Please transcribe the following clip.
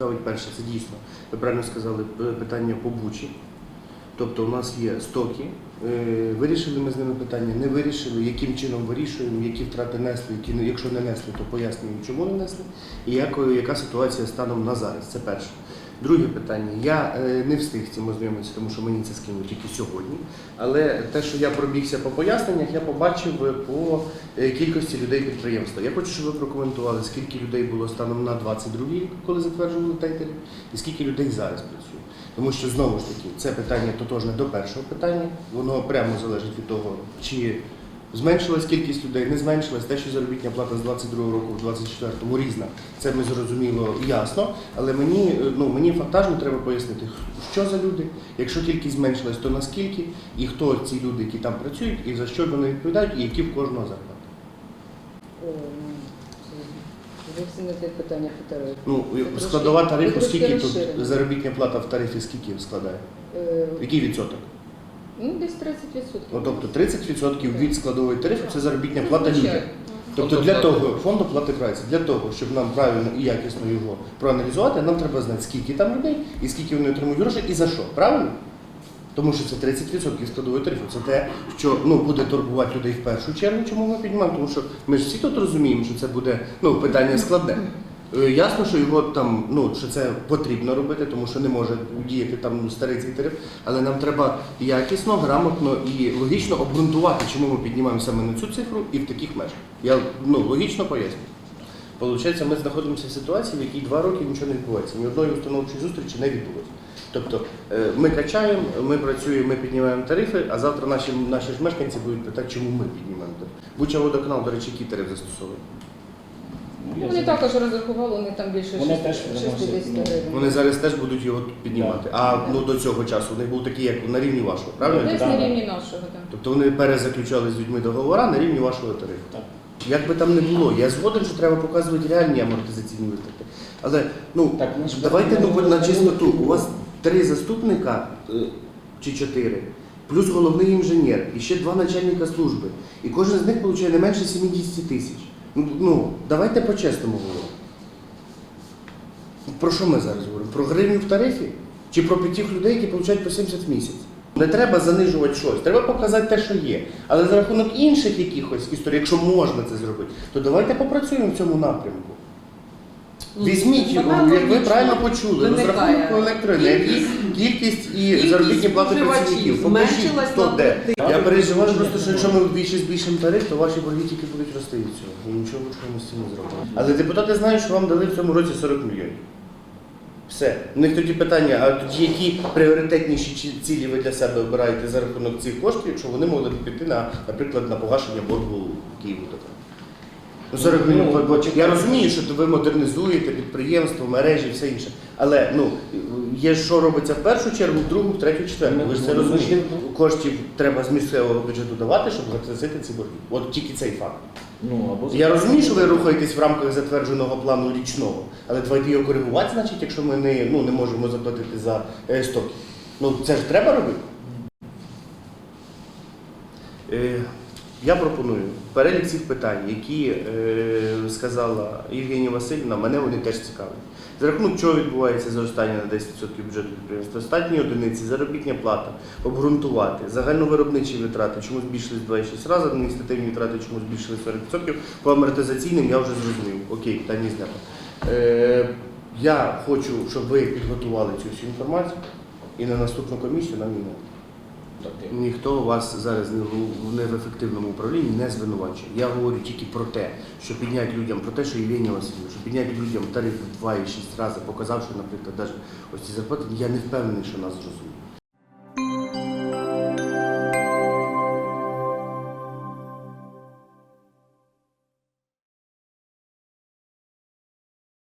Цікавить перше, це дійсно, ви правильно сказали, питання по бучі. Тобто у нас є стоки, е, вирішили ми з ними питання, не вирішили, яким чином вирішуємо, які втрати несли, які якщо не несли, то пояснюємо, чому не несли, і якою, яка ситуація станом на зараз. Це перше. Друге питання. Я е, не встиг з цим ознайомитися, тому що мені це скинули тільки сьогодні. Але те, що я пробігся по поясненнях, я побачив е, по е, кількості людей підприємства. Я хочу, щоб ви прокоментували, скільки людей було станом на 22 рік, коли затверджували тайтелі, і скільки людей зараз працює. Тому що знову ж таки це питання тотожне до першого питання. Воно прямо залежить від того, чи зменшилась кількість людей, не зменшилась. Те, що заробітня плата з 22 року в 24-му різна. Це ми зрозуміло ясно. Але мені е, ну мені фактажно треба пояснити, що за люди. Якщо кількість зменшилась, то наскільки, і хто ці люди, які там працюють, і за що вони відповідають, і які в кожного зарплати. Це Зовсім не те питання питаю. Ну складова тарифу, скільки тут заробітня плата в тарифі, скільки складає? Е, Який відсоток? Ну, десь 30%. Ну, тобто 30% від складової тарифу це заробітня плата Звичайно. людям. Тобто для того фонду плати праці, для того, щоб нам правильно і якісно його проаналізувати, нам треба знати, скільки там людей і скільки вони отримують грошей і за що. Правильно? Тому що це 30% складової тарифу. Це те, що ну, буде турбувати людей в першу чергу, чому ми піднімаємо, тому що ми ж всі тут розуміємо, що це буде ну, питання складне. Е, Ясно, що його там, ну що це потрібно робити, тому що не може діяти там старий цей тариф, але нам треба якісно, грамотно і логічно обґрунтувати, чому ми піднімаємо саме на цю цифру і в таких межах. Я ну логічно поясню. Получається, ми знаходимося в ситуації, в якій два роки нічого не відбувається. Ні одної установчої зустрічі не відбулося. Тобто е, ми качаємо, ми працюємо, ми піднімаємо тарифи, а завтра наші, наші ж мешканці будуть питати, чому ми піднімаємо тарифи. Буча водоканал, до речі, який тариф застосовує. Ну, Вони також розрахували, вони там більше Вони 60 теж 60 виносять, ну, гривень. Вони зараз теж будуть його піднімати. А ну до цього часу них був такий, як на рівні вашого, правильно? Десь Да. на рівні нашого, так. Тобто вони перезаключали з людьми договори на рівні вашого тарифу. Так. Як би там не було, я згоден, що треба показувати реальні амортизаційні витрати. Але ну Так, ми ж давайте ну, на чистоту. У вас три заступника е, чи чотири, плюс головний інженер, і ще два начальника служби. І кожен з них отримує не менше 70 тисяч. Ну, давайте по-чесному говоримо. Про що ми зараз говоримо? Про гривню в тарифі? Чи про тих людей, які отримують по 70 в місяць? Не треба занижувати щось, треба показати те, що є. Але за рахунок інших якихось історій, якщо можна це зробити, то давайте попрацюємо в цьому напрямку. Візьміть його, як ви правильно почули, розрахунок електроенергії, кількість і заробітні плати споживачів працівників. Покажіть, зменшилась хто на де. Я переживаю просто, що якщо ми вдвічі збільшимо тариф, то ваші борги тільки будуть рости від цього. І нічого ми з цим не зробимо. Але депутати знають, що вам дали в цьому році 40 мільйонів. Все. У них тоді питання, а тоді які пріоритетніші цілі ви для себе обираєте за рахунок цих коштів, якщо вони могли б піти на, наприклад, на погашення боргу Києву. Ну, 40 мільйонів. Ну, Я розумію, що ви модернізуєте підприємство, мережі, все інше. Але ну є що робиться в першу чергу, в другу, в третю, в четверту. Ви ж це Ну, розумієте. Коштів треба з місцевого бюджету давати, щоб загасити ці борги. От тільки цей факт. Ну, або Я розумію, що ви рухаєтесь в рамках затвердженого плану річного, але давайте його коригувати, значить, якщо ми не, ну, не можемо заплатити за е, стоки. Ну це ж треба робити. Е, я пропоную перелік цих питань, які е, сказала Євгенія Васильівна, мене вони теж цікавлять. За рахунок чого відбувається зростання на 10% бюджету підприємства, остатні одиниці, заробітня плата, обґрунтувати, загальновиробничі витрати, чому збільшились 2,6 разів, адміністративні витрати, чому збільшились 40%, по амортизаційним я вже зрозумів. Окей, питання знято. Е, я хочу, щоб ви підготували цю всю інформацію і на наступну комісію нам її Ніхто вас зараз не в ефективному управлінні не звинувачує. Я говорю тільки про те, що підняти людям, про те, що Євгенія Васильівна, що підняти людям тариф в 2,6 рази, показавши, наприклад, навіть ось ці зарплати, я не впевнений, що нас зрозуміють.